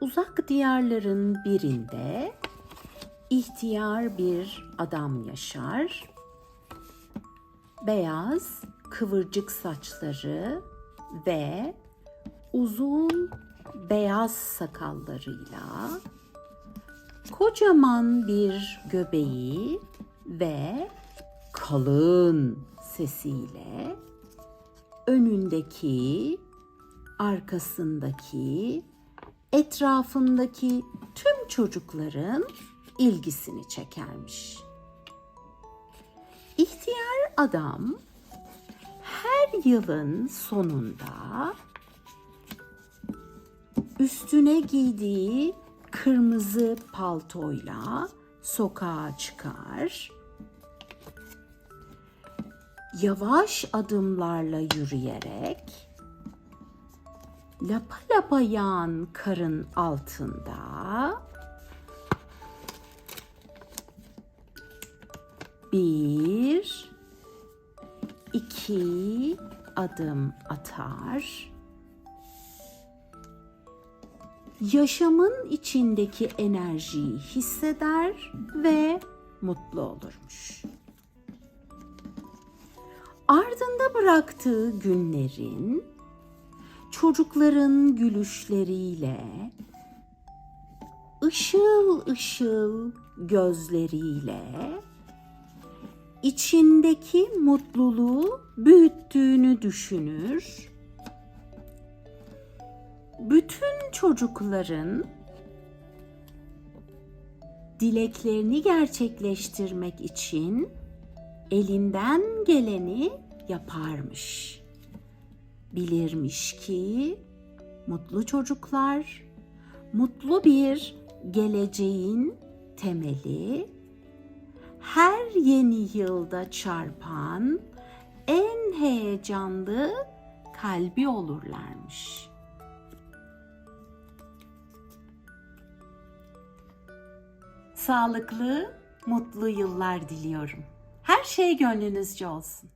Uzak diyarların birinde ihtiyar bir adam yaşar. Beyaz, kıvırcık saçları ve uzun beyaz sakallarıyla kocaman bir göbeği ve kalın sesiyle önündeki, arkasındaki, etrafındaki tüm çocukların ilgisini çekermiş. İhtiyar adam her yılın sonunda üstüne giydiği kırmızı paltoyla sokağa çıkar. Yavaş adımlarla yürüyerek lapa lapa yağan karın altında bir, iki adım atar. Yaşamın içindeki enerjiyi hisseder ve mutlu olurmuş. Ardında bıraktığı günlerin çocukların gülüşleriyle, ışıl ışıl gözleriyle içindeki mutluluğu büyüttüğünü düşünür. Bütün çocukların dileklerini gerçekleştirmek için elinden geleni yaparmış. Bilirmiş ki mutlu çocuklar mutlu bir geleceğin temeli her yeni yılda çarpan en heyecanlı kalbi olurlarmış. Sağlıklı, mutlu yıllar diliyorum. Her şey gönlünüzce olsun.